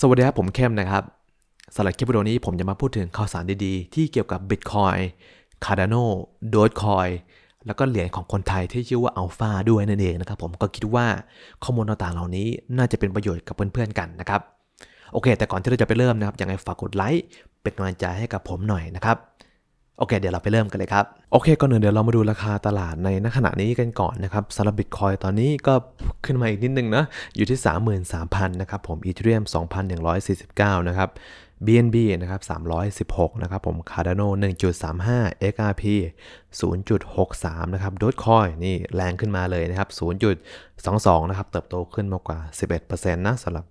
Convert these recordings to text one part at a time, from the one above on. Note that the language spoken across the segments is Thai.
สวัสดีครับ ผมเข้มนะครับสำหรับคลิปวิดีโอนี้ผมจะมาพูดถึงข่าวสารดีๆ ที่เกี่ยวกับ Bitcoin Cardano Dogecoin แล้วก็เหรียญของคนไทยที่ชื่อว่า Alpha ด้วยนั่นเองนะครับผมก็คิดว่าข้อมูลต่างๆเหล่านี้น่าจะเป็นประโยชน์กับเพื่อนๆกันนะครับ โอเค แต่ก่อนที่เราจะไปเริ่มนะครับยังไงฝากกดไลค์เป็นกำลังใจให้กับผมหน่อยนะครับ โอเค เดี๋ยวเราไปเริ่มกันเลยครับ โอเค ก่อนอื่นเดี๋ยวเรามาดูราคาตลาดในณขณะนี้กันก่อนนะครับสำหรับบิตคอยตอนนี้ก็ขึ้นมาอีกนิดนึงนะ อยู่ที่ 33,000 นะครับผมอีเทเรียม 2,149 นะครับ BNB นะครับ 316 นะครับผม Cardano 1.35 XRP 0.63 นะครับ Dogecoin นี่แรงขึ้นมาเลยนะครับ 0.22 นะครับ เติบโตขึ้นมากกว่า 11%นะสำหรับ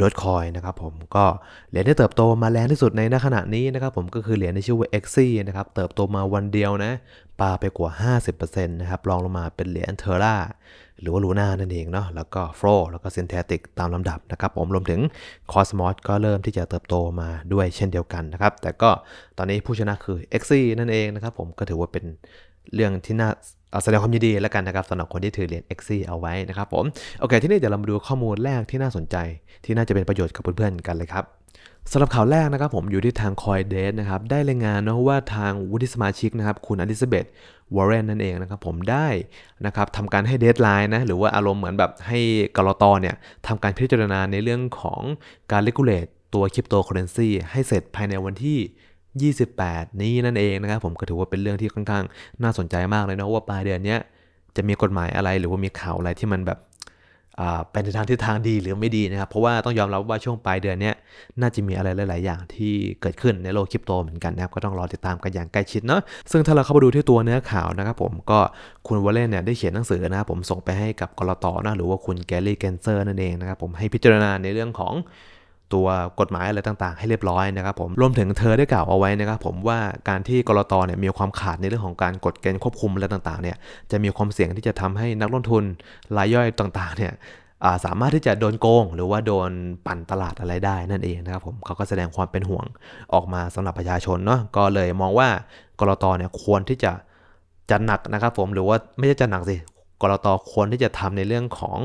ดอทคอยนะครับผมก็เหรียญที่เติบโตมาแรงที่สุดในณขณะนี้นะครับผมก็คือเหรียญที่ชื่อว่า x ็นะครับเติบโตมาวันเดียวนะปาไปกว่า 50%นะครับรองลงมาเป็นเหรียญเทอร่าหรือว่าลูน่านั่นเองเนาะแล้วก็โฟลแล้วก็ซินเทติกตามลำดับนะครับผมรวมถึงคอสมอสก็เริ่มที่จะเติบโตมาด้วยเช่นเดียวกันนะครับแต่ก็ตอนนี้ผู้ชนะคือ x ็นั่นเองนะครับผมก็ถือว่าเป็นเรื่องที่น่า แสดงความยินดีแล้วกันนะครับสำหรับคนที่ถือเหรียญ x ็เอาไว้นะครับผมโอเค ที่นี่เดี๋ยวเรามาดูข้อมูลแรกที่น่าสนใจ ที่น่าจะเป็นประโยชน์กับเพื่อนๆกันเลยครับสำหรับข่าวแรกนะครับผมอยู่ที่ทางคอยเดสนะครับได้รายงานนะว่าทางวุฒิสมาชิกนะครับคุณอลิซาเบธวอร์เรนนั่นเองนะครับผมได้นะครับทำการให้เดทไลน์นะหรือว่าอารมณ์เหมือนแบบให้กรตเนี่ยทำการพิจารณาในเรื่องของการเลกูเลตตัวคริปโตเคอเรนซีให้เสร็จภายในวันที่ 28 นี้นั่นเองนะครับผมก็ถือว่าเป็นเรื่องที่ค่อนข้างน่าสนใจมากเลยนะว่าปลายเดือนนี้จะมีกฎหมายอะไรหรือว่ามีข่าวอะไรที่มันแบบเป็นทางทิศทางดีหรือไม่ดีนะครับ เพราะว่าต้องยอมรับว่าช่วงปลายเดือนนี้น่าจะมีอะไรหลาย ๆ อย่างที่เกิดขึ้นในโลกคริปโตเหมือนกันนะครับ ก็ต้องรอติดตามกันอย่างใกล้ชิดเนาะซึ่งถ้าเราเข้าไปดูที่ตัวเนื้อข่าวนะครับผมก็คุณวอลเลนเนี่ยได้เขียนหนังสือนะครับผมส่งไปให้กับกรตนะหรือว่าคุณแกลลี่เกนเซอร์นั่นเองนะครับผมให้พิจารณาในเรื่องของ ตัวกฎหมายอะไรต่างๆ ให้เรียบร้อยนะครับผมรวมถึงเธอได้กล่าวเอาไว้นะครับผมว่าการที่กรตเนี่ยมีความขาดในเรื่องของการกฎเกณฑ์ควบคุมอะไรต่างๆเนี่ยจะมีความเสี่ยงที่จะทำให้นักลงทุนรายย่อยต่างๆเนี่ยสามารถที่จะโดนโกง หรือว่าโดนปั่นตลาดอะไรได้นั่นเองนะครับผมเขาก็แสดงความเป็นห่วงออกมาสำหรับประชาชนเนาะก็เลยมองว่ากรตเนี่ยควรที่จะจัดหนักนะครับผมหรือว่าไม่ใช่จัดหนักสิ กรตควรที่จะทำในเรื่องของ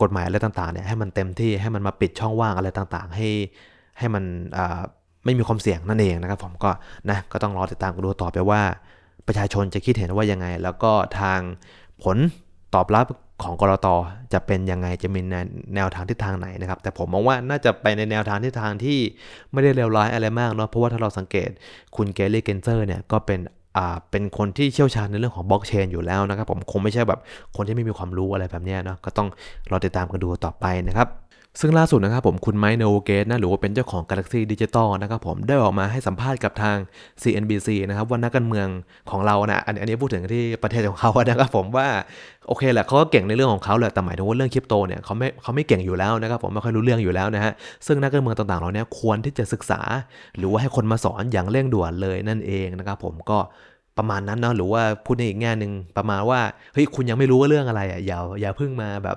กฎหมายอะไรต่างๆเนี่ยให้มันเต็มที่ให้มันมาปิดช่องว่างอะไรต่างๆ ให้ให้มันไม่มีความเสี่ยงนั่นเองนะครับ ผมก็นะก็ต้องรอติดตามกันดูต่อไปว่า ประชาชนจะคิดเห็นว่ายังไง แล้วก็ทางผลตอบรับของกรตจะเป็นยังไงจะมีแนวทางทิศทางไหนนะครับ แต่ผมมองว่าน่าจะไปในแนวทางทิศทางที่ไม่ได้เลวร้ายอะไรมากเนาะเพราะว่าถ้าเราสังเกตคุณเกลลี่เกนเซอร์เนี่ยก็เป็น เป็นคนที่เชี่ยวชาญในเรื่องของบล็อกเชนอยู่แล้วนะครับผมคงไม่ใช่แบบคนที่ไม่มีความรู้อะไรแบบนี้เนาะก็ต้องรอติดตามกันดูต่อไปนะครับ ซึ่งล่าสุดนะครับผมคุณไมค์โนเกตนะหรือว่าเป็นเจ้าของ Galaxy Digital นะครับผมได้ออกมาให้สัมภาษณ์กับทาง CNBC นะครับว่านักการเมืองของเรานะอันนนี้พูดถึงที่ประเทศของเขานะครับผมว่าโอเคแหละเขาก็เก่งในเรื่องของเขาแหละแต่หมายถึงว่าเรื่องคริปโตเนี่ยเขาไม่เขาไม่เก่งอยู่แล้วนะครับผมไม่ค่อยรู้เรื่องอยู่แล้วนะฮะซึ่งนักการเมืองต่างๆเราเนี่ยควรที่จะศึกษา หรือว่าให้คนมาสอนอย่างเร่งด่วนเลยนั่นเองนะครับผมก็ประมาณนั้นเนาะหรือว่าพูดในอีกแง่หนึ่งประมาณว่าเฮ้ยคุณยังไม่รู้ว่าเรื่องอะไรอะอย่าอย่าเพิ่งมาแบบ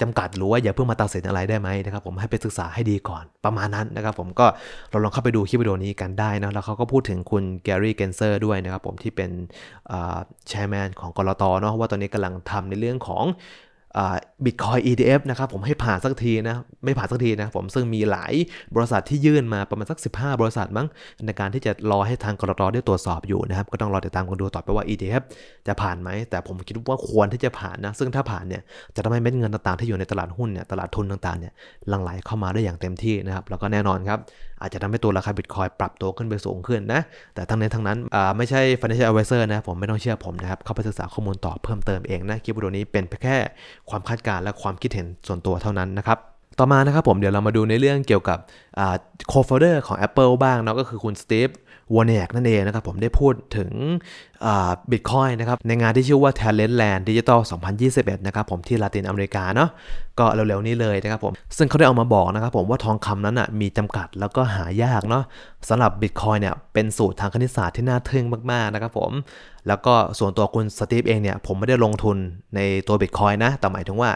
จำกัดหรือว่าอย่าเพิ่งมาตัดสินอะไรได้ไหมนะครับผมให้ไปศึกษาให้ดีก่อนประมาณนั้นนะครับผมก็เราลองเข้าไปดูคลิปวิดีโอนี้กันได้นะแล้วเขาก็พูดถึงคุณแกรี่เกนเซอร์ด้วยนะครับผมที่เป็นแชร์แมนของกรตเนาะว่าตอนนี้กำลังทำในเรื่องของ บิตคอย ETF นะครับผมให้ผ่านสักทีนะไม่ผ่านสักทีนะผมซึ่งมีหลายบริษัทที่ยื่นมาประมาณสัก 15 บริษัทมั้งในการที่จะรอให้ทางกรตได้ตรวจสอบอยู่นะครับก็ต้องรอติดตามกันดูต่อไปว่า ETF จะผ่านไหม แต่ผมคิดว่าควรที่จะผ่านนะซึ่งถ้าผ่านเนี่ยจะทำให้เม็ดเงินต่างๆที่อยู่ในตลาดหุ้นเนี่ยตลาดทุนต่างๆเนี่ยหลั่งไหลเข้ามาได้อย่างเต็มที่นะครับแล้วก็แน่นอนครับ อาจจะทำให้ตัวราคาบิตคอยปรับตัวขึ้นไปสูงขึ้นนะ แต่ทั้งนี้ทั้งนั้นไม่ใช่ financial advisor นะ ผมไม่ต้องเชื่อผมนะครับ เข้าไปศึกษาข้อมูลต่อเพิ่มเติมเองนะ คลิปวิดีโอนี้เป็นแค่ความคาดการณ์และความคิดเห็นส่วนตัวเท่านั้นนะครับ ต่อมานะครับผมเดี๋ยวเรามาดูในเรื่องเกี่ยวกับโคฟเดอร์ของ Apple บ้างเนาะก็คือคุณสตีฟวอร์เนกนั่นเองนะครับผมได้พูดถึงบิตคอยนะครับในงานที่ชื่อว่า Talentland Digital 2021 นะครับผมที่ลาตินอเมริกาเนาะก็เร็วๆนี้เลยนะครับผมซึ่งเขาได้เอามาบอกนะครับผมว่าทองคำนั้นอะมีจำกัดแล้วก็หายากเนาะสำหรับบิตคอยเนี่ยเป็นสูตรทางคณิตศาสตร์ที่น่าทึ่งมากๆนะครับผมแล้วก็ส่วนตัวคุณสตีฟเองเนี่ยผมไม่ได้ลงทุนในตัวบิตคอยนะแต่หมายถึงว่า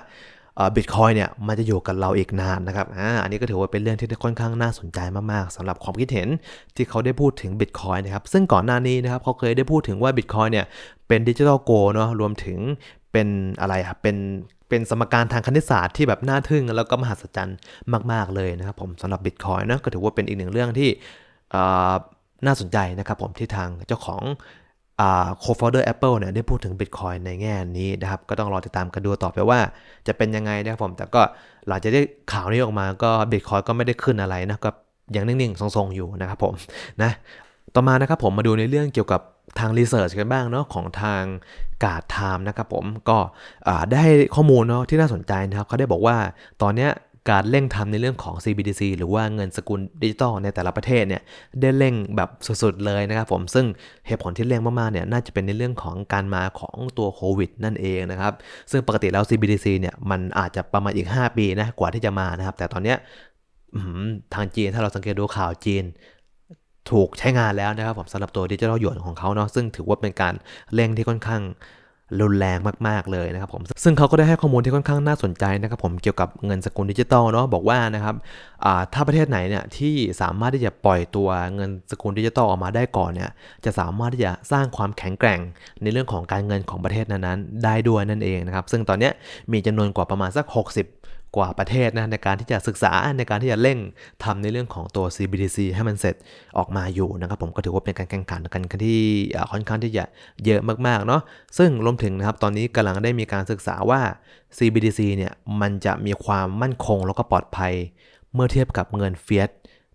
บิตคอยเนี่ยมันจะอยู่กับเราอีกนานนะครับอ่าอันนี้ก็ถือว่าเป็นเรื่องที่ค่อนข้างน่าสนใจมากๆสำหรับความคิดเห็นที่เขาได้พูดถึงบิตคอยนะครับซึ่งก่อนหน้านี้นะครับเขาเคยได้พูดถึงว่าบิตคอยเนี่ยเป็นดิจิทัลโกเนาะรวมถึงเป็นอะไรอะเป็นเป็นสมการทางคณิตศาสตร์ที่แบบน่าทึ่ง แล้วก็มหัศจรรย์มาก ๆ เลยนะครับผมสำหรับ Bitcoin นะก็ถือว่าเป็นอีกหนึ่งเรื่องที่อ่าน่าสนใจนะครับผมที่ทางเจ้าของ อ่า co-founder Apple เนี่ยได้พูดถึง Bitcoin ในแง่นี้นะครับ ก็ต้องรอติดตามกันดูต่อไปว่า จะเป็นยังไงนะครับผม แต่ก็หลังจากได้ข่าวนี้ออกมาก็ Bitcoin ก็ไม่ได้ขึ้นอะไรนะก็ยังนิ่งๆ ทรงๆ อยู่นะครับผมนะต่อมานะครับผมมาดูในเรื่องเกี่ยวกับทางรีเสิร์ชกันบ้างเนาะของทางกาดไทม์นะครับผมก็ได้ข้อมูลเนาะที่น่าสนใจนะครับเขาได้บอกว่าตอนเนี้ย การเร่งทำในเรื่องของ CBDC หรือว่าเงินสกุลดิจิตอลในแต่ละประเทศเนี่ยได้เร่งแบบสุดๆเลยนะครับผมซึ่งเหตุผลที่เร่งมากๆเนี่ยน่าจะเป็นในเรื่องของการมาของตัวโควิดนั่นเองนะครับซึ่งปกติแล้ว CBDC เนี่ยมันอาจจะประมาณอีก 5 ปีนะกว่าที่จะมานะครับ แต่ตอนเนี้ยทางจีนถ้าเราสังเกตดูข่าวจีนถูกใช้งานแล้วนะครับผมสำหรับตัวดิจิทัลหยวนของเขาเนาะซึ่งถือว่าเป็นการเร่งที่ค่อนข้าง รุนแรงมากๆเลยนะครับผมซึ่งเขาก็ได้ให้ข้อมูลที่ค่อนข้างน่าสนใจนะครับผมเกี่ยวกับเงินสกุลดิจิตอลเนาะบอกว่านะครับถ้าประเทศไหนเนี่ยที่สามารถที่จะปล่อยตัวเงินสกุลดิจิตอลออกมาได้ก่อนเนี่ยจะสามารถที่จะสร้างความแข็งแกร่งในเรื่องของการเงินของประเทศนั้นๆได้ด้วยนั่นเองนะครับซึ่งตอนนี้มีจำนวนกว่าประมาณสัก 60 กว่าประเทศนะในการที่จะศึกษาในการที่จะเร่งทำในเรื่องของตัว CBDC ให้มันเสร็จออกมาอยู่นะครับผมก็ถือว่าเป็นการแข่งขันกันที่ค่อนข้างที่จะเยอะมากๆเนาะซึ่งรวมถึงนะครับตอนนี้กำลังได้มีการศึกษาว่า CBDC เนี่ยมันจะมีความมั่นคงแล้วก็ปลอดภัย เมื่อเทียบกับเงินเฟียส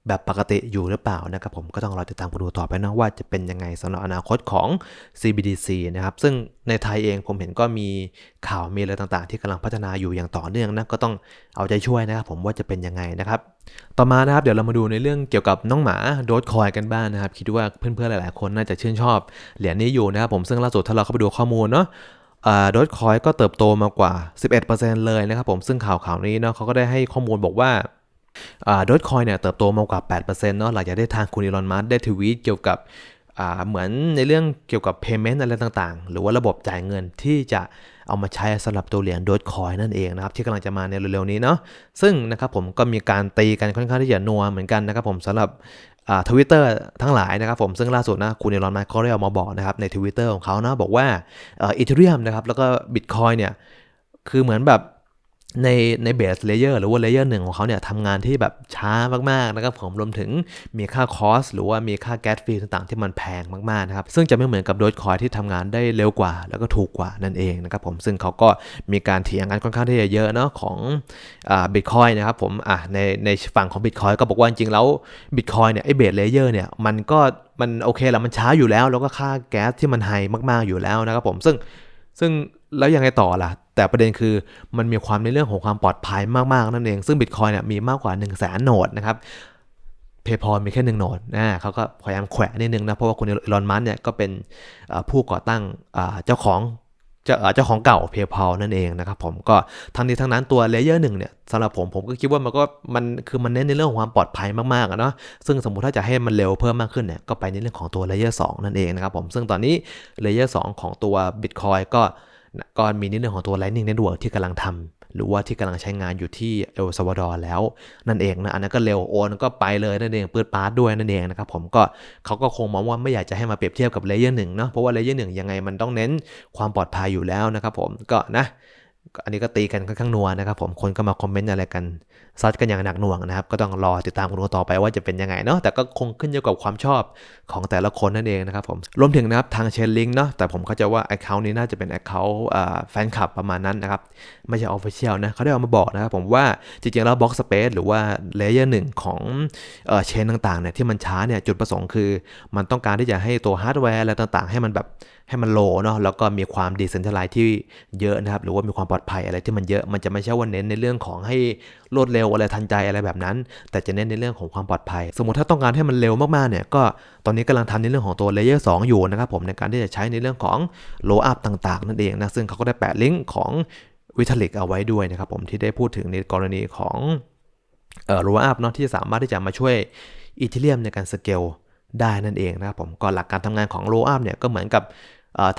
แบบปกติอยู่หรือเปล่านะครับผมก็ต้องรอติดตามกันดูต่อไปนะว่าจะเป็นยังไงสำหรับอนาคตของ CBDC นะครับซึ่งในไทยเองผมเห็นก็มีข่าวมีอะไรต่างๆ ที่กำลังพัฒนาอยู่อย่างต่อเนื่องนะก็ต้องเอาใจช่วยนะครับผมว่าจะเป็นยังไงนะครับต่อมานะครับเดี๋ยวเรามาดูในเรื่องเกี่ยวกับน้องหมาโดดคอยกันบ้างนะครับคิดว่าเพื่อนๆหลายๆคนน่าจะชื่นชอบเหรียญนี้อยู่นะครับผมซึ่งล่าสุดถ้าเราเข้าไปดูข้อมูลเนาะโดดคอยก็เติบโตมากว่า 11%เลยนะครับผมซึ่งข่าวข่าวนี้เนาะเขาก็ได้ให้ข้อมูลบอกว่า โดดคอยเนี่ยเติบโตมากกว่า 8%เนาะหลังจากได้ทางคุณอีลอนมัสได้ทวีตเกี่ยวกับเหมือนในเรื่องเกี่ยวกับ payment อะไรต่างๆ หรือว่าระบบจ่ายเงินที่จะเอามาใช้สำหรับตัวเหรียญโดดคอยนั่นเองนะครับ ที่กำลังจะมาในเร็วๆนี้เนาะซึ่งนะครับผมก็มีการตีกันค่อนข้างที่จะนัวเหมือนกันนะครับผมสำหรับทวิตเตอร์ทั้งหลายนะครับผมซึ่งล่าสุดนะคุณอีลอนมัสก์เขาได้ออกมาบอกนะครับในทวิตเตอร์ของเขานะบอกว่าอีเทเรียมนะครับแล้วก็บิตคอยเนี่ยคือเหมือนแบบ ในในเบสเลเยอร์หรือว่าเลเยอร์หนึ่งของเขาเนี่ยทำงานที่แบบช้ามากๆนะครับผมรวมถึงมีค่าคอสหรือว่ามีค่าแก๊สฟรีต่างๆ ที่มันแพงมากๆนะครับซึ่งจะไม่เหมือนกับโดจคอยที่ทำงานได้เร็วกว่า แล้วก็ถูกกว่านั่นเองนะครับผมซึ่งเขาก็มีการเถียงกันค่อนข้างที่จะเยอะเนาะของอ่าบิตคอยนะครับผมอะในในฝั่งของบิตคอยก็บอกว่าจริงๆแล้วบิตคอยเนี่ยไอเบสเลเยอร์เนี่ยมันก็มันโอเคแหละมันช้าอยู่แล้ว แล้วก็ค่าแก๊สที่มันไฮมากๆอยู่แล้วนะครับผมซึ่ง ซึ่งแล้วยังไงต่อล่ะ แต่ประเด็นคือมันมีความในเรื่องของความปลอดภัยมากๆนั่นเอง ซึ่งบิตคอยเนี่ยมีมากกว่า 1 0 0 0 0แสนโนดนะครับเพย์พอมีแค่หนึ่งโหนดนะเขาก็พยายามแขวะนิดนึงนะ เพราะว่าคุณอีลอนมัสเนี่ยก็เป็นผู้ก่อตั้งเจ้าของ เจ้าอ่าเจ้าของเก่า PayPal นั่นเองนะครับผมก็ทั้งนี้ทั้งนั้นตัวเลเยอร์หนึ่งเนี่ยสำหรับผมผมก็คิดว่ามันก็มันคือมันเน้นในเรื่องของความปลอดภัยมากๆอะเนาะซึ่งสมมุติถ้าจะให้มันเร็วเพิ่มมากขึ้นเนี่ยก็ไปในเรื่องของตัวเลเยอร์สนั่นเองนะครับผมซึ่งตอนนี้เลเยอร์สของตัว Bitcoin ก็ ก็มีในเรื่องของตัว Lightning Network ที่กำลังทำหรือว่าที่กำลังใช้งานอยู่ที่เอลซาวาดอร์แล้ว นั่นเองนะ อันนั้นก็เร็วโอนก็ไปเลยนั่นเองปืดปาร์ดด้วยนั่นเองนะครับผมก็เขาก็คงมองว่าไม่อยากจะให้มาเปรียบเทียบกับเลเยอร์หนึ่งเนาะเพราะว่าเลเยอร์หนึ่งยังไงมันต้องเน้นความปลอดภัยอยู่แล้วนะครับผมก็นะ อันนี้ก็ตีกันค่อนข้างนัวนะครับผมคนก็มาคอมเมนต์อะไรกันซัดกันอย่างหนักหน่วงนะครับ ก็ต้องรอติดตามกันต่อไปว่าจะเป็นยังไงเนาะแต่ก็คงขึ้นอยู่กับความชอบของแต่ละคนนั่นเองนะครับผมรวมถึงนะครับทางเชนลิงเนาะแต่ผมเข้าใจว่า Account นี้น่าจะเป็น Account แฟนคลับประมาณนั้นนะครับ ไม่ใช่ Official นะเขาได้ออกมาบอกนะครับผมว่าจริงๆแล้ว Box Space หรือว่าเลเยอร์หนึ่งของเชนต่างๆเนี่ยที่มันช้าเนี่ยจุดประสงค์คือ มันต้องการที่จะให้ตัวฮาร์ดแวร์อะไรต่างๆ ให้มันแบบให้มันโลเนาะแล้วก็มีความดีเซนท r ลไลที่เยอะนะครับหรือว่ามีความปลอดภัยอะไรที่มันเยอะมันจะไม่ใช่ว่าเน้นในเรื่องของให้รวดเร็วอะไรทันใจอะไรแบบนั้น แต่จะเน้นในเรื่องของความปลอดภัย สมมติถ้าต้องการให้มันเร็วมากๆเนี่ยก็ตอนนี้กำลังทำในเรื่องของตัวเลเยอร์2อยู่นะครับผมในการที่จะใช้ในเรื่องของโลอัพต่างๆนั่นเองนะซึ่งเขาก็ได้แปะลิงก์ของวิทลิกเอาไว้ด้วยนะครับผมที่ได้พูดถึงในกรณีของเอ่อโลอัพเนาะที่สามารถที่จะมาช่วยอีเทเรียมในการสเกลได้นั่นเองนะครับผมก็หลักการทำงานของโลอัพเนี่ยก็เหมือนกับ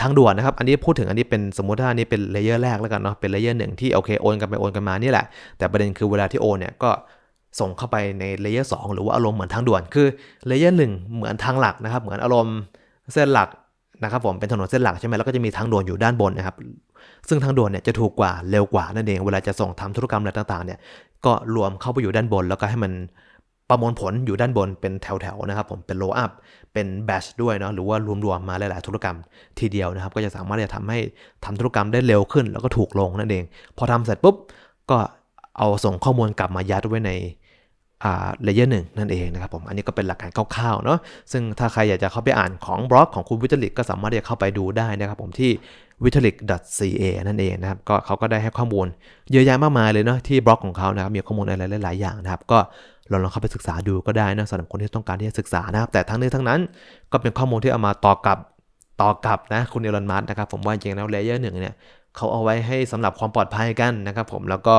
ทางด่วนนะครับ อันนี้พูดถึงอันนี้เป็นสมมติถ้าอันนี้เป็นเลเยอร์แรกแล้วกันเนาะ เป็นเลเยอร์หนึ่งที่โอเคโอนกันไปโอนกันมานี่แหละ แต่ประเด็นคือเวลาที่โอนเนี่ยก็ส่งเข้าไปในเลเยอร์สหรือว่าอารมณ์เหมือนทางด่วน คือเลเยอร์หนึ่งเหมือนทางหลักนะครับ เหมือนอารมณ์เส้นหลักนะครับผม เป็นถนนเส้นหลักใช่ไหมแล้วก็จะมีทางด่วนอยู่ด้านบนนะครับ ซึ่งทางด่วนเนี่ยจะถูกกว่าเร็วกว่านั่นเอง เวลาจะส่งทำธุรกรรมอะไรต่างๆเนี่ย ก็รวมเข้าไปอยู่ด้านบน แล้วก็ให้มันประมวลผลอยู่ด้านบนเป็นแถวๆนะครับผมเป็นโลอัพ เป็นแบชด้วยเนาะหรือว่ารวมๆมาหลายๆธุรกรรมทีเดียวนะครับ ก็จะสามารถที่จะทำให้ทำธุรกรรมได้เร็วขึ้น แล้วก็ถูกลงนั่นเอง พอทำเสร็จปุ๊บก็เอาส่งข้อมูลกลับมายัดไว้ในอ่าเลเยอร์หนึ่งนั่นเองนะครับผม อันนี้ก็เป็นหลักการคร่าวๆเนาะซึ่งถ้าใครอยากจะเข้าไปอ่านของบล็อกของคุณวิทลิกก็สามารถที่จะเข้าไปดูได้นะครับผมที่ v i t a l i k ca นั่นเองนะครับก็เขาก็ได้ให้ข้อมูลเยอะแยะมากมายเลยเนาะที่บล็อกของเขานะครับมีข้อมูลอะไรหลาย ๆ อย่างนะครับ ก็ ลองลองเข้าไปศึกษาดูก็ได้นะสำหรับคนที่ต้องการที่จะศึกษานะครับ แต่ทั้งนี้ทั้งนั้นก็เป็นข้อมูลที่เอามาต่อกับต่อกับนะคุณเอลอนมัสนะครับผมว่าจริงแล้วเลเยอร์หนึ่งเนี่ยเขาเอาไว้ให้สำหรับความปลอดภัยกันนะครับผมแล้วก็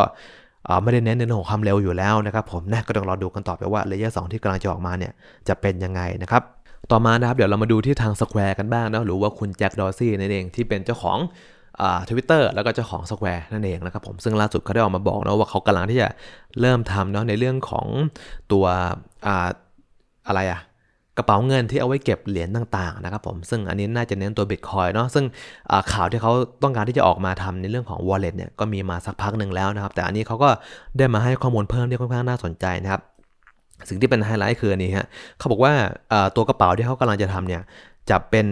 ไม่ได้เน้นในเรื่องของความเร็วอยู่แล้วนะครับผมนะก็ต้องรอดูกันต่อไปว่าเลเยอร์สที่กำลังจะออกมาเนี่ยจะเป็นยังไงนะครับต่อมานะครับเดี๋ยวเรามาดูที่ทาง Square กันบ้างนะหรือว่าคุณแจ็คดอร์ซี่นั่นเองที่เป็นเจ้าของ ทวิตเตอร์แล้วก็เจ้าของ Square นั่นเองนะครับผมซึ่งล่าสุดเขาได้ออกมาบอกนะว่าเขากำลังที่จะเริ่มทำเนาะในเรื่องของตัวอ่าอะไรอะกระเป๋าเงินที่เอาไว้เก็บเหรียญต่างๆนะครับผมซึ่งอันนี้น่าจะเน้นตัว Bitcoin เนาะซึ่งข่าวที่เขาต้องการที่จะออกมาทำในเรื่องของ wallet เนี่ยก็มีมาสักพักหนึ่งแล้วนะครับ แต่อันนี้เขาก็ได้มาให้ข้อมูลเพิ่มที่ค่อนข้างน่าสนใจนะครับ สิ่งที่เป็นไฮไลท์คืออันนี้ฮะเขาบอกว่าอ่าตัวกระเป๋าที่เขากำลังจะทำเนี่ย จะเป็น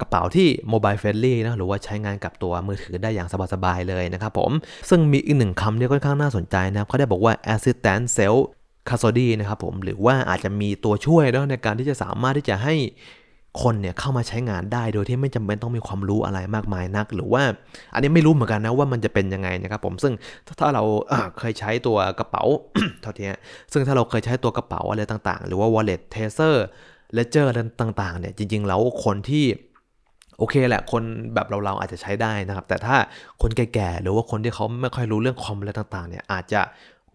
กระเป๋าที่โมบายเฟรนลี่นะหรือว่าใช้งานกับตัวมือถือได้อย่างสบายๆเลยนะครับผม ซึ่งมีอีกหนึ่งคำที่ค่อนข้างน่าสนใจนะครับเขาได้บอกว่า assistant self custody นะครับผมหรือว่าอาจจะมีตัวช่วยนะในการที่จะสามารถที่จะให้คนเนี่ยเข้ามาใช้งานได้โดยที่ไม่จำเป็นต้องมีความรู้อะไรมากมายนัก หรือว่าอันนี้ไม่รู้เหมือนกันนะว่ามันจะเป็นยังไงนะครับผมซึ่งถ้าถ้าเราเคยใช้ตัวกระเป๋าเท่าที่ซึ่งถ้าเราเคยใช้ตัวกระเป๋าอะไรต่างๆ หรือว่า wallet tracer ledger อะไรต่างๆเนี่ยจริงๆ แล้วคนที่โอเคแหละคนแบบเราๆอาจจะใช้ได้นะครับ แต่ถ้าคนแก่ๆหรือว่าคนที่เขาไม่ค่อยรู้เรื่องคอมอะไรต่างๆเนี่ยอาจจะ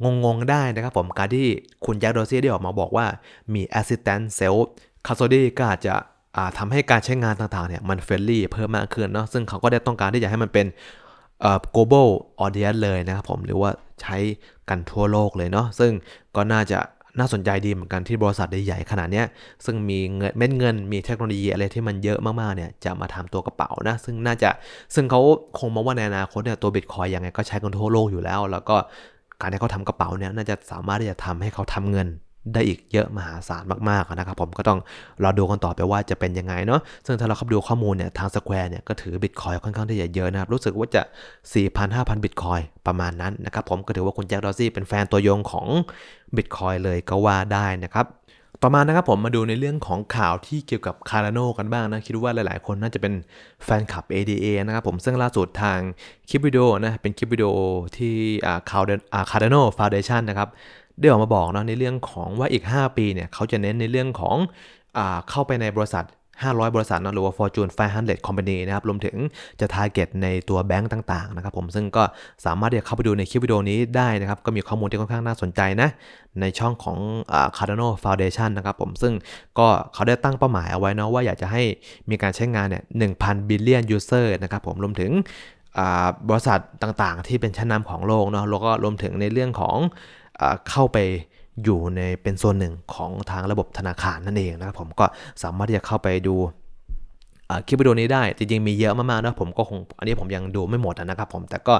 งงๆได้นะครับผมการที่คุณแจ็คโดซี่ได้ออกมาบอกว่ามี assistant self custody ก็อาจจะทำให้การใช้งานต่างๆเนี่ยมันเฟรนลี่เพิ่มมากขึ้นเนาะซึ่งเขาก็ได้ต้องการที่จะให้มันเป็นเอ่อ global audience เลยนะครับผมหรือว่าใช้กันทั่วโลกเลยเนาะซึ่งก็น่าจะ น่าสนใจดีเหมือนกันที่บริษัทใหญ่ๆขนาดนี้ซึ่งมีเงินเม็ดเงินมีเทคโนโลยีอะไรที่มันเยอะมากๆเนี่ยจะมาทำตัวกระเป๋านะซึ่งน่าจะซึ่งเขาคงมองว่าในอนาคตเนี่ยตัวบิตคอยยังไงก็ใช้กันทั่วโลกอยู่แล้ว แล้วก็การที่เขาทำกระเป๋าเนี่ยน่าจะสามารถที่จะทำให้เขาทำเงินได้อีกเยอะมหาศาลมากๆนะครับผมก็ต้องรอดูกันต่อไปว่าจะเป็นยังไงเนาะซึ่งถ้าเราเข้าไปดูข้อมูลเนี่ยทาง Square เนี่ยก็ถือบิตคอยค่อนข้างที่จะเยอะนะครับ รู้สึกว่าจะ 4,000-5,000 บิตคอยประมาณนั้นนะครับผมก็ถือว่าคุณแจ็คดอซี่เป็นแฟนตัวยงของ บิตคอยเลยก็ว่าได้นะครับต่อมานะครับผมมาดูในเรื่องของข่าวที่เกี่ยวกับคาร์โนกันบ้างนะ คิดว่าหลายๆ คนน่าจะเป็นแฟนคลับ ADA นะครับผมซึ่งล่าสุดทางคลิปวิดีโอนะ เป็นคลิปวิดีโอที่อ่าร์คาร์โนฟาวเดชันนะครับได้ออกมาบอกเนาะในเรื่องของว่าอีก 5 ปีเนี่ยเขาจะเน้นในเรื่องของอเข้าไปในบริษัท 500 บริษัทนะหรือว่า Fortune 500 Company นะครับรวมถึงจะ target ในตัวแบงก์ต่างๆนะครับผมซึ่งก็สามารถที่จะเข้าไปดูในคลิปวิดีโอนี้ได้นะครับก็มีข้อมูลที่ค่อนข้างน่าสนใจนะในช่องของ Cardano Foundation นะครับผมซึ่งก็เขาได้ตั้งเป้าหมายเอาไว้นะว่าอยากจะให้มีการใช้งานเนี่ย1,000 billion user นะครับผมรวมถึงบริษัทต่างๆ ที่เป็นชั้นนำของโลกเนาะแล้วก็รวมถึงในเรื่องของอเข้าไป อยู่ในเป็นส่วนหนึ่งของทางระบบธนาคารนั่นเองนะครับผมก็สามารถที่จะเข้าไปดูคลิปวิดีโอนี้ได้ จริงๆ มีเยอะมากๆนะผมก็คงอันนี้ผมยังดูไม่หมดนะครับผมแต่ก็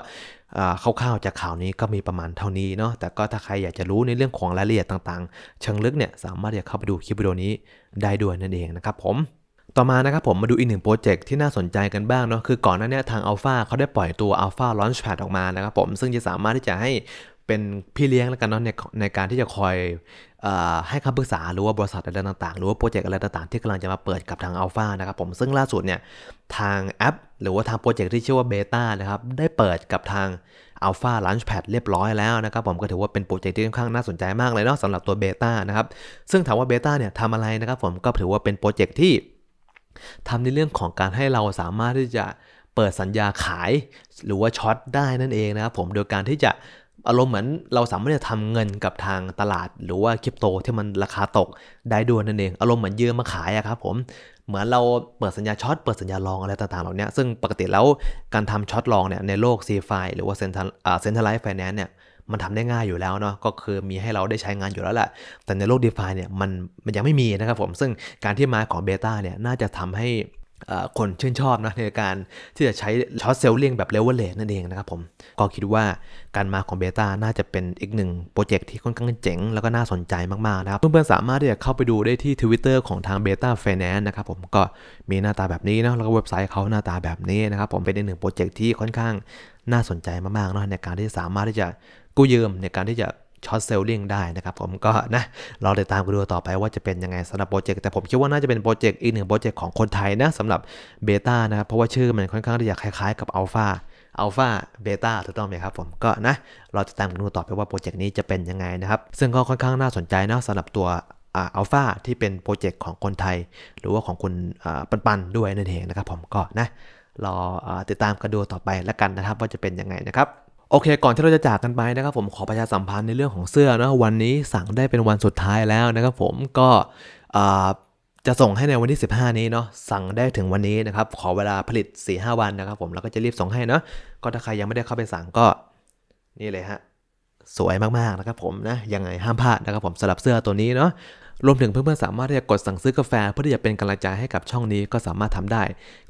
คร่าวๆจากข่าวนี้ก็มีประมาณเท่านี้เนาะแต่ก็ถ้าใครอยากจะรู้ในเรื่องของรายละเอียดต่างๆ เชิงลึกเนี่ยสามารถที่จะเข้าไปดูคลิปวิดีโอนี้ได้ด้วยนั่นเองนะครับผมต่อมานะครับผมมาดูอีกหนึ่งโปรเจกต์ที่น่าสนใจกันบ้างเนาะคือก่อนหน้านี้ทาง Alpha เขาได้ปล่อยตัว Alpha Launchpad ออกมานะครับผมซึ่งจะสามารถที่จะให้ เป็นพี่เลี้ยงแล้วกันเนาะในในการที่จะคอยอให้คำปรึกษาหรือว่าบริษัทอะไรต่างๆ หรือว่าโปรเจกต์อะไรต่างๆ ที่กำลังจะมาเปิดกับทาง Alpha นะครับผมซึ่งล่าสุดเนี่ยทางแอป หรือว่าทางโปรเจกต์ที่ชื่อว่า Beta นะครับได้เปิดกับทาง Alpha Launchpad เรียบร้อยแล้วนะครับผมก็ถือว่าเป็นโปรเจกต์ที่ค่อนข้างน่าสนใจมากเลยเนาะสำหรับตัว Beta นะครับซึ่งถามว่า Beta เนี่ยทำอะไรนะครับผมก็ถือว่าเป็นโปรเจกต์ที่ทำในเรื่องของการให้เราสามารถที่จะเปิดสัญญาขายหรือว่าช็อตได้นั่นเองนะครับผมโดยการที่จะ อารมณ์เหมือนเราสามารถจะทำเงินกับทางตลาด หรือว่าคริปโตที่มันราคาตกได้ด้วยนั่นเอง อารมณ์เหมือนยืมมาขายอะครับผมเหมือนเราเปิดสัญญาช็อตเปิดสัญญาลองอะไรต่างๆเหล่านี้ซึ่งปกติแล้วการทำช็อตลองเนี่ยในโลก c f i หรือว่าเซ็นทรัลเซ็นทรัลไลฟ์ไฟแนนซ์เนี่ยมันทำได้ง่ายอยู่แล้วเนาะก็คือมีให้เราได้ใช้งานอยู่แล้วแหละ แต่ในโลก d e f i เนี่ยมันมันยังไม่มีนะครับผมซึ่งการที่มาของเบต้าเนี่ยน่าจะทำให้ คนชื่นชอบนะในการที่จะใช้ช็อตเซลลิงแบบเลเวลเลนั่นเองนะครับผม ก็คิดว่าการมาของเบต้าน่าจะเป็นอีกหนึ่งโปรเจกต์ที่ค่อนข้างเจ๋ง แล้วก็น่าสนใจมาก ๆ นะครับ เพื่อนๆสามารถที่จะเข้าไปดูได้ที่ Twitter ของทาง Beta Finance นะครับผมก็มีหน้าตาแบบนี้นะแล้วก็เว็บไซต์เขาหน้าตาแบบนี้นะครับผมเป็นอีกหนึ่งโปรเจกต์ที่ค่อนข้างน่าสนใจมากๆนะในการที่สามารถที่จะกู้ยืมในการที่จะ ช็อตเซลลิงได้นะครับผมก็นะรอติดตามกันดูต่อไปว่าจะเป็นยังไงสำหรับโปรเจกต์แต่ผมคิดว่าน่าจะเป็นโปรเจกต์อีกหนึ่งโปรเจกต์ของคนไทยนะสำหรับเบต้านะครับเพราะว่าชื่อมันค่อนข้างที่จะคล้ายๆกับอัลฟาอัลฟาเบต้าถูกต้องไหมครับผมก็นะเรอติดตามกันดูต่อไปว่าโปรเจกต์นี้จะเป็นยังไงนะครับซึ่งก็ค่อนข้างน่าสนใจนะสำหรับตัวอัลฟาที่เป็นโปรเจกต์ของคนไทย หรือว่าของคุณอ่าปันๆด้วยนั่นเองนะครับผมก็นะรอติดตามกันดูต่อไปแล้วกันนะครับว่าจะเป็นยังไงนะครับ โอเค ก่อนที่เราจะจากกันไปนะครับผมขอประชาสัมพันธ์ในเรื่องของเสื้อนะวันนี้สั่งได้เป็นวันสุดท้ายแล้วนะครับผมก็จะส่งให้ในวันที่ 15 นี้เนาะสั่งได้ถึงวันนี้นะครับขอเวลาผลิต 4-5 วันนะครับผมแล้วก็จะรีบส่งให้เนาะก็ถ้าใครยังไม่ได้เข้าไปสั่งก็นี่เลยฮะสวยมากๆนะครับผมนะยังไงห้ามพลาดนะครับผมสำหรับเสื้อตัวนี้เนาะ รวมถึงเพื่อนๆสามารถที่จะกดสั่งซื้อกาแฟ เพื่อที่จะเป็นกำลังใจให้กับช่องนี้ก็สามารถทำได้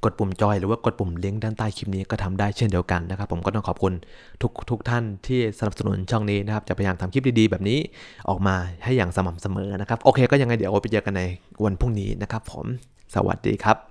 กดปุ่มจอยหรือว่ากดปุ่มลิงก์ด้านใต้คลิปนี้ก็ทำได้เช่นเดียวกันนะครับ ผมก็ต้องขอบคุณทุกทุกท่านที่สนับสนุนช่องนี้นะครับ จะพยายามทำคลิปดีๆ แบบนี้ออกมาให้อย่างสม่ำเสมอนะครับ โอเค ก็ยังไงเดี๋ยวไปเจอกันในวันพรุ่งนี้นะครับ ผม สวัสดีครับ